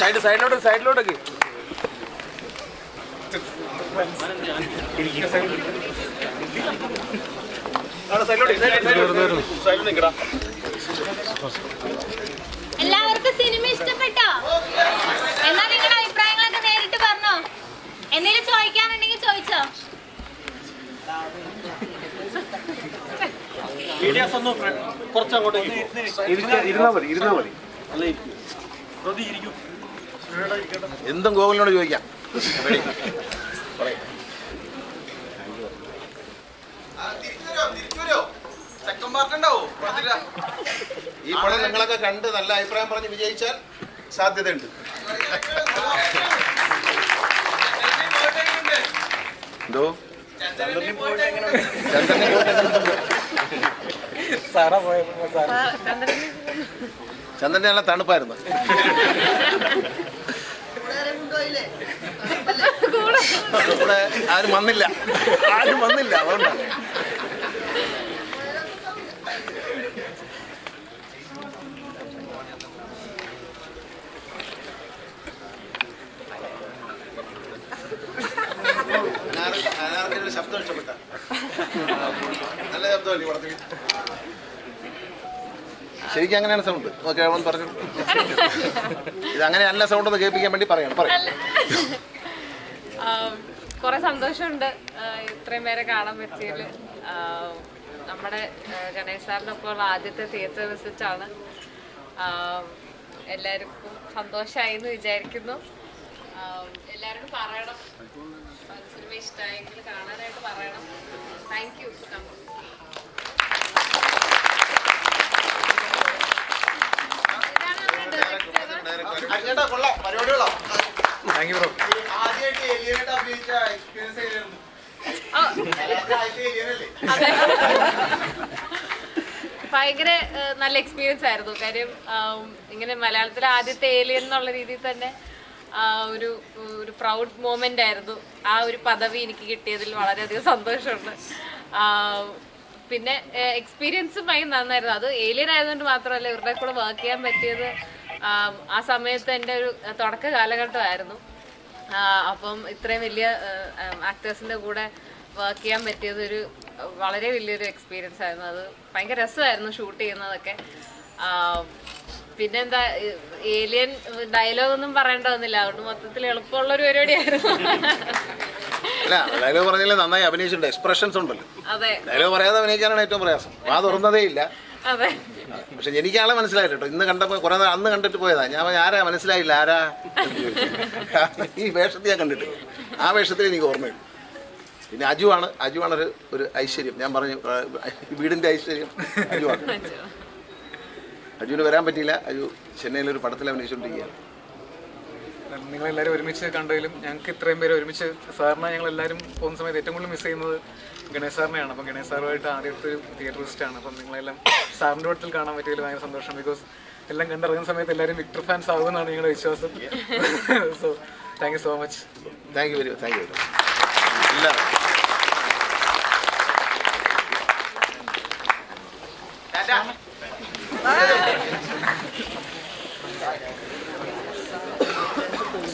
സൈഡിലോട്ട് സൈഡിലോട്ടേക്ക്. എല്ലാവർക്കും സിനിമ ഇഷ്ടപ്പെട്ടോ? എന്നാ നിങ്ങളുടെ അഭിപ്രായങ്ങളൊക്കെ നേരിട്ട് പറഞ്ഞോ. എന്തെങ്കിലും ചോദിക്കാനുണ്ടെങ്കിൽ ചോദിച്ചോ. മീഡിയാസ് ഒന്ന് കുറച്ച് അങ്ങോട്ടേക്ക് ഇരുന്നാ മതി ഇരുന്നാ മതി. പ്രതി ഇരിക്കും. എന്തും ഗോകുലിനോട് ചോദിക്കാം. ഈ പടം നിങ്ങളൊക്കെ കണ്ട് നല്ല അഭിപ്രായം പറഞ്ഞ് വിജയിച്ചാൽ സാധ്യതയുണ്ട്. എന്തോ? ചന്ദ്രനിൽ പോയിട്ട് ചന്ദ്രന് നല്ല തണുപ്പായിരുന്നു. കൂടെ. ആരും വന്നില്ല. ആരും വന്നില്ല അതുകൊണ്ടാണ് ശബ്ദം ഇഷ്ടപ്പെട്ട. നല്ല ശബ്ദമല്ലേ പടത്തിൽ ശരിക്കും അങ്ങനെയാണ് സൗണ്ട് ഓക്കെ പറഞ്ഞു. ഇത് അങ്ങനെയല്ല സൗണ്ട് ഒന്ന് കേൾപ്പിക്കാൻ വേണ്ടി പറയണം. പറയാം. കുറെ സന്തോഷമുണ്ട്. ഇത്രയും പേരെ കാണാൻ പറ്റിയത് നമ്മുടെ ഗണേഷ് സാറിനൊപ്പം ആദ്യത്തെ തിയേറ്റർ വിസിറ്റ് ആണ്. എല്ലാവർക്കും സന്തോഷമായി എന്ന് വിചാരിക്കുന്നു എല്ലാവരോടും പറയണം. സിനിമ ഇഷ്ടമായെങ്കിൽ കാണാനായിട്ട് പറയണം. താങ്ക് യു ചേട്ടാ കൊള്ളാം. പരിപാടികളോ. താങ്ക് യു ബ്രോ ആദ്യമായിട്ട് എലിയനായിട്ട് അഭിനയിച്ച എക്സ്പീരിയൻസ് എങ്ങനെയായിരുന്നു ഭയങ്കര നല്ല എക്സ്പീരിയൻസ് ആയിരുന്നു. കാര്യം ഇങ്ങനെ മലയാളത്തിലെ ആദ്യത്തെ ഏലിയൻ എന്നുള്ള രീതിയിൽ തന്നെ ആ, ഒരു ഒരു പ്രൗഡ് മൂമെന്റ് ആയിരുന്നു. ആ ഒരു പദവി എനിക്ക് കിട്ടിയതിൽ വളരെയധികം സന്തോഷമുണ്ട്. പിന്നെ എക്സ്പീരിയൻസും ഭയങ്കര നന്നായിരുന്നു. അത് ഏലിയൻ ആയതുകൊണ്ട് മാത്രമല്ല ഇവരുടെ കൂടെ വർക്ക് ചെയ്യാൻ പറ്റിയത് ആം, ആ സമയത്ത് എന്റെ ഒരു തുടക്ക കാലഘട്ടമായിരുന്നു. ആ, അപ്പം ഇത്രയും വലിയ ആക്ടേഴ്സിന്റെ കൂടെ വർക്ക് ചെയ്യാൻ പറ്റിയത് ഒരു വളരെ വലിയൊരു എക്സ്പീരിയൻസ് ആയിരുന്നു. അത് ഭയങ്കര രസമായിരുന്നു ഷൂട്ട് ചെയ്യുന്നതൊക്കെ. ആ, പിന്നെന്താ ഏലിയൻ ഡയലോഗ് ഒന്നും പറയേണ്ട വന്നില്ല. അതുകൊണ്ട് മൊത്തത്തിൽ എളുപ്പമുള്ള ഒരു പരിപാടിയായിരുന്നു. അല്ല ഡയലോഗ് നന്നായി അഭിനയിച്ചിട്ടുണ്ട്. എക്സ്പ്രഷൻസ് ഉണ്ടല്ലോ. അതെ. ഡയലോഗ് പറയാതെ അഭിനയിക്കാനാണ് ഏറ്റവും പ്രയാസം. വാ തുറന്നതേ ഇല്ല അതെ. പക്ഷെ എനിക്ക് ആളെ മനസ്സിലായില്ല കേട്ടോ. ഇന്ന് കണ്ടപ്പോ കുറെ നാൾ അന്ന് കണ്ടിട്ട് പോയതാ. ഞാൻ ആരാ? മനസ്സിലായില്ല. ആരാ? ഈ വേഷത്തിൽ ഞാൻ കണ്ടിട്ട് ആ വേഷത്തിൽ എനിക്ക് ഓർമ്മയുള്ളൂ. പിന്നെ അജു ആണ് അജു ആണ് ഒരു ഒരു ഐശ്വര്യം. ഞാൻ പറഞ്ഞു വീടിന്റെ ഐശ്വര്യം അജു. ആണ് അജുവിന് വരാൻ പറ്റിയില്ല. അജു ചെന്നൈയിൽ ഒരു പടത്തിൽ അഭിനയിച്ചുകൊണ്ടിരിക്കുകയാണ്. നിങ്ങളെല്ലാവരും ഒരുമിച്ച് കണ്ടതിലും ഞങ്ങൾക്ക് ഇത്രയും പേര് ഒരുമിച്ച് സാറിനെ ഞങ്ങൾ എല്ലാവരും പോകുന്ന സമയത്ത് ഏറ്റവും കൂടുതൽ മിസ് ചെയ്യുന്നത് ഗണേശ് സാറിനെയാണ്. അപ്പം ഗണേശ് സാറുമായിട്ട് ആദ്യത്തെ ഒരു തിയേറ്ററിസ്റ്റാണ് ആണ്. അപ്പം നിങ്ങളെല്ലാം സാറിന്റെ വട്ടത്തിൽ കാണാൻ പറ്റിയതിൽ ഭയങ്കര സന്തോഷം. ബിക്കോസ് എല്ലാം കണ്ടിറങ്ങുന്ന സമയത്ത് എല്ലാവരും വിക്ടർ ഫാൻസ് ആകുമെന്നാണ് ഞങ്ങളുടെ വിശ്വാസം. So thank you so much thank you very much thank you very എല്ലാവരും